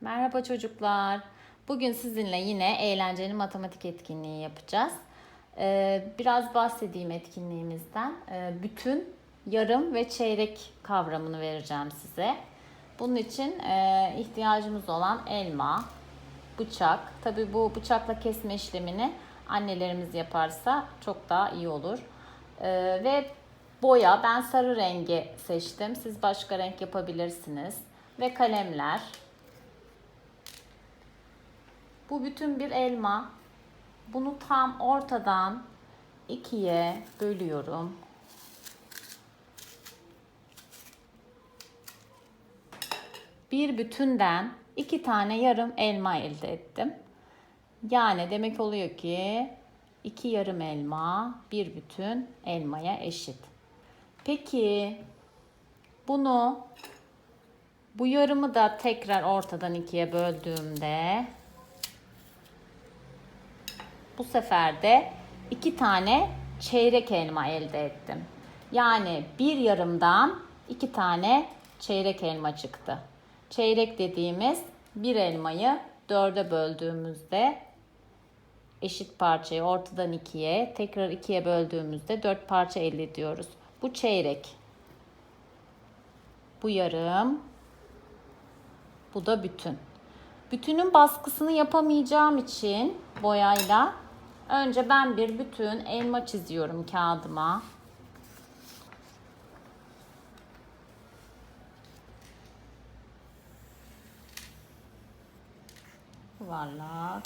Merhaba çocuklar. Bugün sizinle yine eğlenceli matematik etkinliği yapacağız. Ee, biraz bahsedeyim etkinliğimizden. Ee, bütün, yarım ve çeyrek kavramını vereceğim size. Bunun için e, ihtiyacımız olan elma, bıçak. Tabii bu bıçakla kesme işlemini annelerimiz yaparsa çok daha iyi olur. Ee, ve boya, ben sarı rengi seçtim. Siz başka renk yapabilirsiniz. Ve kalemler. Bu bütün bir elma. Bunu tam ortadan ikiye bölüyorum. Bir bütünden iki tane yarım elma elde ettim. Yani demek oluyor ki iki yarım elma bir bütün elmaya eşit. Peki bunu bu yarımı da tekrar ortadan ikiye böldüğümde bu sefer de iki tane çeyrek elma elde ettim. Yani bir yarımdan iki tane çeyrek elma çıktı. Çeyrek dediğimiz bir elmayı dörde böldüğümüzde eşit parçayı ortadan ikiye tekrar ikiye böldüğümüzde dört parça elde ediyoruz. Bu çeyrek. Bu yarım. Bu da bütün. Bütünün baskısını yapamayacağım için boyayla önce ben bir bütün elma çiziyorum kağıdıma. Yuvarlak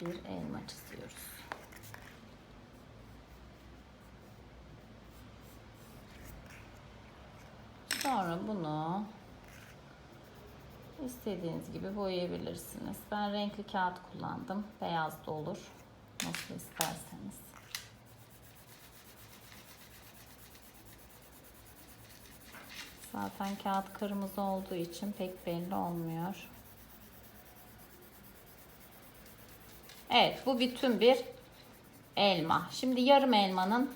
bir elma çiziyoruz. Sonra bunu istediğiniz gibi boyayabilirsiniz. Ben renkli kağıt kullandım. Beyaz da olur. Nasıl isterseniz. Zaten kağıt kırmızı olduğu için pek belli olmuyor. Evet bu bütün bir elma. Şimdi yarım elmanın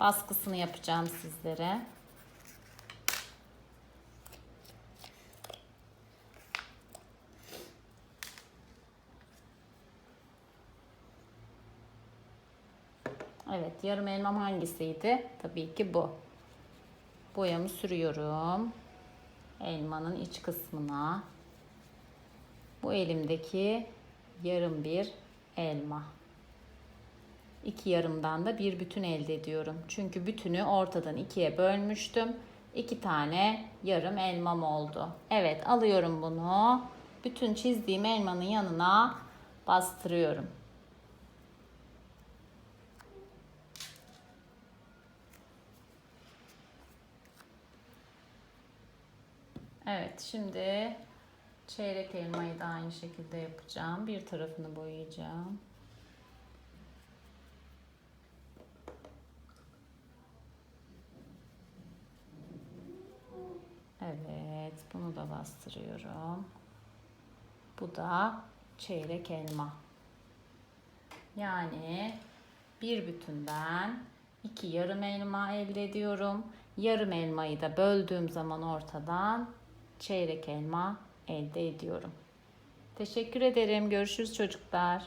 baskısını yapacağım sizlere. Evet yarım elmam hangisiydi? Tabii ki bu. Boyamı sürüyorum. Elmanın iç kısmına. Bu elimdeki yarım bir elma. İki yarımdan da bir bütün elde ediyorum. Çünkü bütünü ortadan ikiye bölmüştüm. İki tane yarım elmam oldu. Evet alıyorum bunu. Bütün çizdiğim elmanın yanına bastırıyorum. Evet şimdi çeyrek elmayı da aynı şekilde yapacağım. Bir tarafını boyayacağım. Evet bunu da bastırıyorum. Bu da çeyrek elma. Yani bir bütünden iki yarım elma elde ediyorum. Yarım elmayı da böldüğüm zaman ortadan çeyrek elma elde ediyorum. Teşekkür ederim. Görüşürüz çocuklar.